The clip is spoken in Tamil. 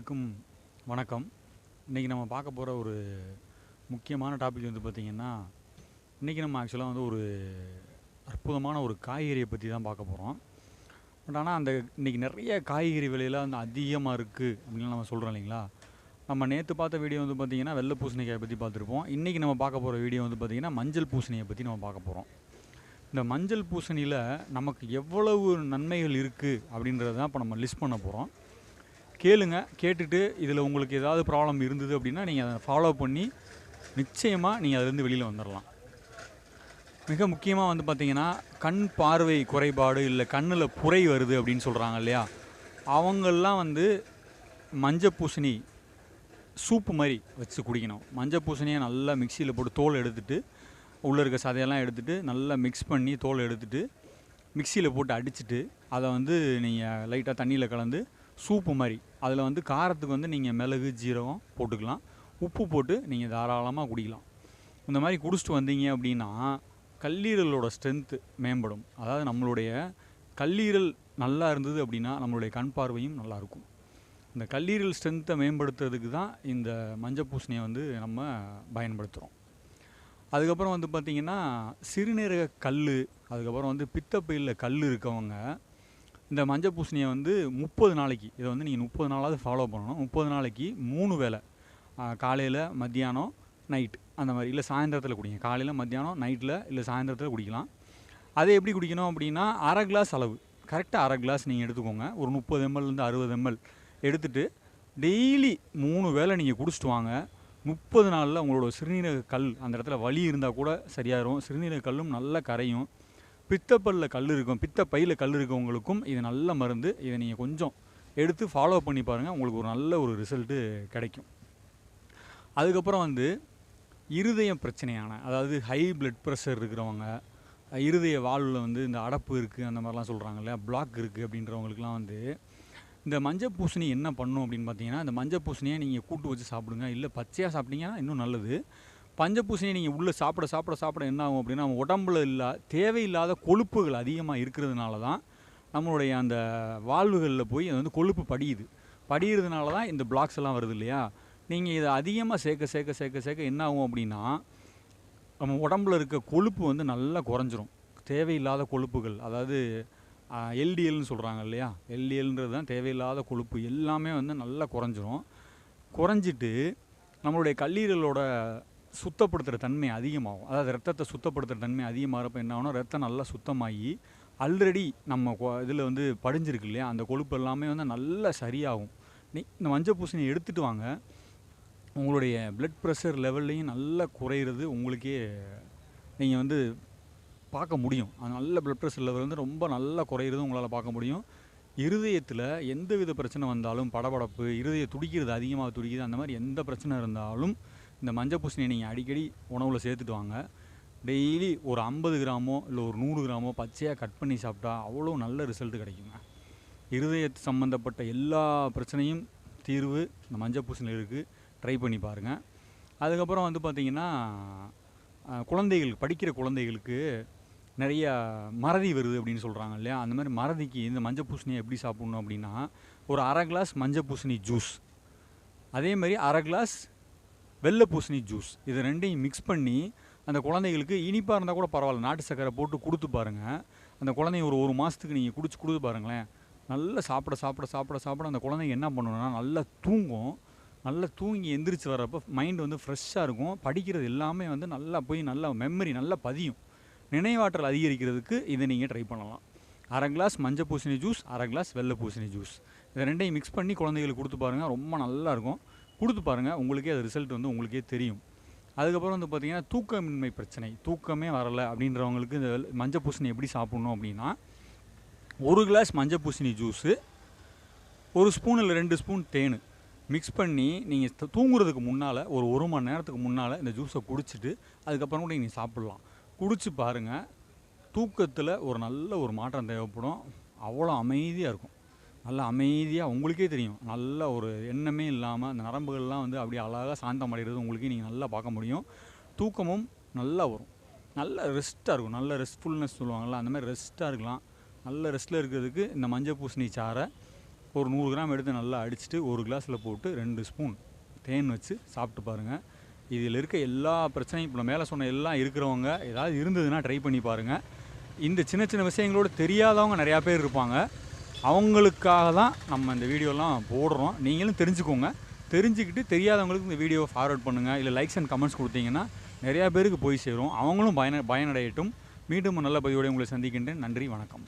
அனைவருக்கும் வணக்கம். இன்றைக்கி நம்ம பார்க்க போகிற ஒரு முக்கியமான டாபிக் வந்து பார்த்திங்கன்னா இன்றைக்கி நம்ம ஆக்சுவலாக வந்து ஒரு அற்புதமான ஒரு காய்கறியை பற்றி தான் பார்க்க போகிறோம் பட் ஆனால் அந்த இன்றைக்கி நிறைய காய்கறி விலையெல்லாம் வந்து அதிகமாக இருக்குது அப்படின்னு நம்ம சொல்கிறோம் இல்லைங்களா? நம்ம நேற்று பார்த்த வீடியோ வந்து பார்த்திங்கன்னா வெள்ளை பூசணிக்காயை பற்றி பார்த்துருப்போம். இன்றைக்கி நம்ம பார்க்க போகிற வீடியோ வந்து பார்த்திங்கன்னா மஞ்சள் பூசணியை பற்றி நம்ம பார்க்க போகிறோம் இந்த மஞ்சள் பூசணியில் நமக்கு எவ்வளவு நன்மைகள் இருக்குது அப்படின்றத தான் இப்போ நம்ம லிஸ்ட் பண்ண போகிறோம் கேளுங்க கேட்டுட்டு இதில் உங்களுக்கு ஏதாவது ப்ராப்ளம் இருந்தது அப்படின்னா நீங்கள் அதை ஃபாலோ பண்ணி நிச்சயமாக நீங்கள் அதுலேருந்து வெளியில் வந்துடலாம் மிக முக்கியமாக வந்து பார்த்தீங்கன்னா கண் பார்வை குறைபாடு இல்லை கண்ணில் புரை வருது அப்படின்னு சொல்கிறாங்க இல்லையா? அவங்கெல்லாம் வந்து மஞ்சள் பூசணி சூப்பு மாதிரி வச்சு குடிக்கணும். மஞ்சள் பூசணியை நல்லா மிக்சியில் போட்டு தோல் எடுத்துட்டு உள்ளே இருக்க சதையெல்லாம் எடுத்துகிட்டு நல்லா மிக்ஸ் பண்ணி தோல் எடுத்துட்டு மிக்சியில் போட்டு அடிச்சுட்டு அதை வந்து நீங்கள் லைட்டாக தண்ணியில் கலந்து சூப்பு மாதிரி அதில் வந்து காரத்துக்கு வந்து நீங்கள் மிளகு ஜீரகம் போட்டுக்கலாம். உப்பு போட்டு நீங்கள் தாராளமாக குடிக்கலாம். இந்த மாதிரி குடிச்சிட்டு வந்தீங்க அப்படின்னா கல்லீரலோட ஸ்ட்ரென்த்து மேம்படும். அதாவது நம்மளுடைய கல்லீரல் நல்லா இருந்தது அப்படின்னா நம்மளுடைய கண் பார்வையும் நல்லாயிருக்கும் இந்த கல்லீரல் ஸ்ட்ரென்த்தை மேம்படுத்துறதுக்கு தான் இந்த மஞ்சள் பூசணியை வந்து நம்ம பயன்படுத்துகிறோம் அதுக்கப்புறம் வந்து பார்த்திங்கன்னா சிறுநீரக கல் அதுக்கப்புறம் வந்து பித்தப்பையில் கல் இருக்கவங்க இந்த மஞ்சள் பூசணியை வந்து முப்பது நாளைக்கு இதை வந்து நீங்கள் முப்பது நாளாவது ஃபாலோ பண்ணணும். முப்பது நாளைக்கு மூணு வேளை. காலையில் மத்தியானம் நைட் அந்த மாதிரி. இல்லை சாயந்தரத்தில் குடிங்க. காலையில் மத்தியானம் நைட்டில் இல்லை சாயந்தரத்தில் குடிக்கலாம். அதை எப்படி குடிக்கணும் அப்படின்னா அரை கிளாஸ் அளவு. கரெக்டாக அரை கிளாஸ் நீங்கள் எடுத்துக்கோங்க. ஒரு முப்பது எம்எல்லேருந்து அறுபது எம்எல் எடுத்துட்டு டெய்லி மூணு வேளை நீங்கள் குடிச்சிட்டு வாங்க. முப்பது நாளில் உங்களோட சிறுநீரக கல் அந்த இடத்துல வலி இருந்தால் கூட சரியாயிரும். சிறுநீரக கல்லும் நல்லா கரையும். பித்தப்பல்ல கல் இருக்கும் பித்த பையில் கல் இருக்கவங்களுக்கும் இது நல்ல மருந்து. இதை நீங்கள் கொஞ்சம் எடுத்து ஃபாலோ பண்ணி பாருங்கள் உங்களுக்கு ஒரு நல்ல ஒரு ரிசல்ட்டு கிடைக்கும். அதுக்கப்புறம் வந்து இருதயம் பிரச்சனையான அதாவது ஹை பிளட் ப்ரெஷர் இருக்கிறவங்க இருதய வாழ்வில் வந்து இந்த அடப்பு இருக்குது அந்த மாதிரிலாம் சொல்கிறாங்க இல்லையா? பிளாக் இருக்குது அப்படின்றவங்களுக்குலாம் வந்து இந்த மஞ்சள் பூசணி என்ன பண்ணும் அப்படின்னு பார்த்தீங்கன்னா இந்த மஞ்சள் பூசணியை நீங்கள் கூட்டு வச்சு சாப்பிடுங்க. இல்லை பச்சையாக சாப்பிட்டீங்கன்னா இன்னும் நல்லது. பஞ்சபூசணியை நீங்கள் உள்ளே சாப்பிட சாப்பிட சாப்பிட என்ன ஆகும் அப்படின்னா நம்ம உடம்புல இல்லா தேவையில்லாத கொழுப்புகள் அதிகமாக இருக்கிறதுனால தான் நம்மளுடைய அந்த வாழ்வுகளில் போய் அது வந்து கொழுப்பு படியுது. படிகிறதுனால தான் இந்த பிளாக்ஸ் எல்லாம் வருது இல்லையா? நீங்கள் இதை அதிகமாக சேர்க்க சேர்க்க சேர்க்க சேர்க்க என்ன ஆகும் அப்படின்னா நம்ம உடம்புல இருக்க கொழுப்பு வந்து நல்லா குறைஞ்சிரும். தேவையில்லாத கொழுப்புகள் அதாவது எல்டிஎல்னு சொல்கிறாங்க இல்லையா? எல்டிஎல்ன்றது தான் தேவையில்லாத கொழுப்பு எல்லாமே வந்து நல்லா குறைஞ்சிரும். குறைஞ்சிட்டு நம்மளுடைய கல்லீரலோட சுத்தப்படுத்துகிற தன்மை அதிகமாகும். அதாவது ரத்தத்தை சுத்தப்படுத்துகிற தன்மை அதிகமாகிறப்ப என்ன ஆகும்னா ரத்தம் நல்லா சுத்தமாகி ஆல்ரெடி நம்ம இதில் வந்து படிஞ்சிருக்கு இல்லையா? அந்த கொழுப்பு எல்லாமே வந்து நல்லா சரியாகும். நீ இந்த மஞ்சள் பூசணி எடுத்துகிட்டு வாங்க. உங்களுடைய பிளட் ப்ரெஷர் லெவல்லையும் நல்லா குறையிறது உங்களுக்கே நீங்கள் வந்து பார்க்க முடியும். அது நல்ல பிளட் ப்ரெஷர் லெவல் வந்து ரொம்ப நல்லா குறையிறது உங்களால் பார்க்க முடியும். இருதயத்தில் எந்த வித பிரச்சனை வந்தாலும் படபடப்பு இருதய துடிக்கிறது அதிகமாக துடிக்குது அந்த மாதிரி எந்த பிரச்சனை இருந்தாலும் இந்த மஞ்சள் பூசணியை நீங்கள் அடிக்கடி உணவில் சேர்த்துட்டு வாங்க. டெய்லி ஒரு ஐம்பது கிராமோ இல்லை ஒரு நூறு கிராமோ பச்சையாக கட் பண்ணி சாப்பிட்டா அவ்வளோ நல்ல ரிசல்ட் கிடைக்குங்க. இருதய சம்மந்தப்பட்ட எல்லா பிரச்சனையும் தீர்வு இந்த மஞ்சள் பூசணியில் இருக்குது ட்ரை பண்ணி பாருங்கள் அதுக்கப்புறம் வந்து பார்த்திங்கன்னா குழந்தைகள் படிக்கிற குழந்தைகளுக்கு நிறைய மறதி வருது அப்படின்னு சொல்கிறாங்க இல்லையா? அந்த மாதிரி மறதிக்கு இந்த மஞ்சள் பூசணியை எப்படி சாப்பிட்ணும் அப்படின்னா ஒரு அரை கிளாஸ் மஞ்சள் பூசணி ஜூஸ் அதே மாதிரி அரை கிளாஸ் வெள்ளை பூசணி ஜூஸ். இது ரெண்டையும் மிக்ஸ் பண்ணி அந்த குழந்தைகளுக்கு இனிப்பாக இருந்தால் கூட பரவாயில்ல. நாட்டு சக்கரை போட்டு கொடுத்து பாருங்கள் அந்த குழந்தைங்க ஒரு ஒரு மாதத்துக்கு நீங்கள் குடிச்சு கொடுத்து பாருங்களேன். நல்லா சாப்பிட சாப்பிட சாப்பிட சாப்பிட அந்த குழந்தைங்க என்ன பண்ணணும்னா நல்லா தூங்கும். நல்லா தூங்கி எந்திரிச்சு வர்றப்போ மைண்ட் வந்து ஃப்ரெஷ்ஷாக இருக்கும். படிக்கிறது எல்லாமே வந்து நல்லா போய் நல்லா மெமரி நல்லா பதியும். நினைவாற்றல் அதிகரிக்கிறதுக்கு இதை நீங்கள் ட்ரை பண்ணலாம். அரை கிளாஸ் மஞ்சள் பூசணி ஜூஸ் அரை கிளாஸ் வெள்ளை பூசணி ஜூஸ் இதை ரெண்டையும் மிக்ஸ் பண்ணி குழந்தைகளுக்கு கொடுத்து பாருங்கள் ரொம்ப நல்லாயிருக்கும் கொடுத்து பாருங்கள் உங்களுக்கே அது ரிசல்ட் வந்து உங்களுக்கே தெரியும். அதுக்கப்புறம் வந்து பார்த்திங்கன்னா தூக்கமின்மை பிரச்சனை தூக்கமே வரலை அப்படின்றவங்களுக்கு இந்த மஞ்சள் பூசணி எப்படி சாப்பிட்ணும் அப்படின்னா ஒரு கிளாஸ் மஞ்சள் பூசணி ஜூஸு ஒரு ஸ்பூன் இல்லை ரெண்டு ஸ்பூன் தேன் மிக்ஸ் பண்ணி நீங்கள் தூங்குறதுக்கு முன்னால் ஒரு ஒரு மணி நேரத்துக்கு முன்னால் இந்த ஜூஸை குடிச்சிட்டு அதுக்கப்புறம் கூட நீங்கள் சாப்பிட்லாம். குடிச்சு பாருங்கள் தூக்கத்தில் ஒரு நல்ல ஒரு மாற்றம் தேவைப்படும். அவ்வளோ அமைதியாக இருக்கும். நல்லா அமைதியாக உங்களுக்கே தெரியும். நல்ல ஒரு எண்ணமே இல்லாமல் அந்த நரம்புகள்லாம் வந்து அப்படியே அழகாக சாந்தம் அடைகிறது உங்களுக்கே நீங்கள் நல்லா பார்க்க முடியும். தூக்கமும் நல்லா வரும். நல்ல ரெஸ்ட்டாக இருக்கும். நல்ல ரெஸ்ட்ஃபுல்னஸ் சொல்லுவாங்கள்ல அந்த மாதிரி ரெஸ்ட்டாக இருக்கலாம். நல்ல ரெஸ்ட்டில் இருக்கிறதுக்கு இந்த மஞ்சள் பூசணி சாறை ஒரு நூறு கிராம் எடுத்து நல்லா அடிச்சுட்டு ஒரு கிளாஸில் போட்டு ரெண்டு ஸ்பூன் தேன் வச்சு சாப்பிட்டு பாருங்கள் இதில் இருக்க எல்லா பிரச்சனையும் இப்போ மேலே சொன்ன எல்லாம் இருக்கிறவங்க ஏதாவது இருந்ததுன்னா ட்ரை பண்ணி பாருங்கள் இந்த சின்ன சின்ன விஷயங்களோட தெரியாதவங்க நிறையா பேர் இருப்பாங்க. அவங்களுக்காக தான் நம்ம இந்த வீடியோலாம் போடுறோம். நீங்களும் தெரிஞ்சுக்கோங்க. தெரிஞ்சுக்கிட்டு தெரியாதவங்களுக்கு இந்த வீடியோவை ஃபார்வர்ட் பண்ணுங்கள் இல்லை லைக்ஸ் அண்ட் கமெண்ட்ஸ் கொடுத்தீங்கன்னா நிறையா பேருக்கு போய் சேரும். அவங்களும் பயன பயனடையட்டும். மீண்டும் நல்ல பதிவோடு உங்களை சந்திக்கின்றேன். நன்றி வணக்கம்.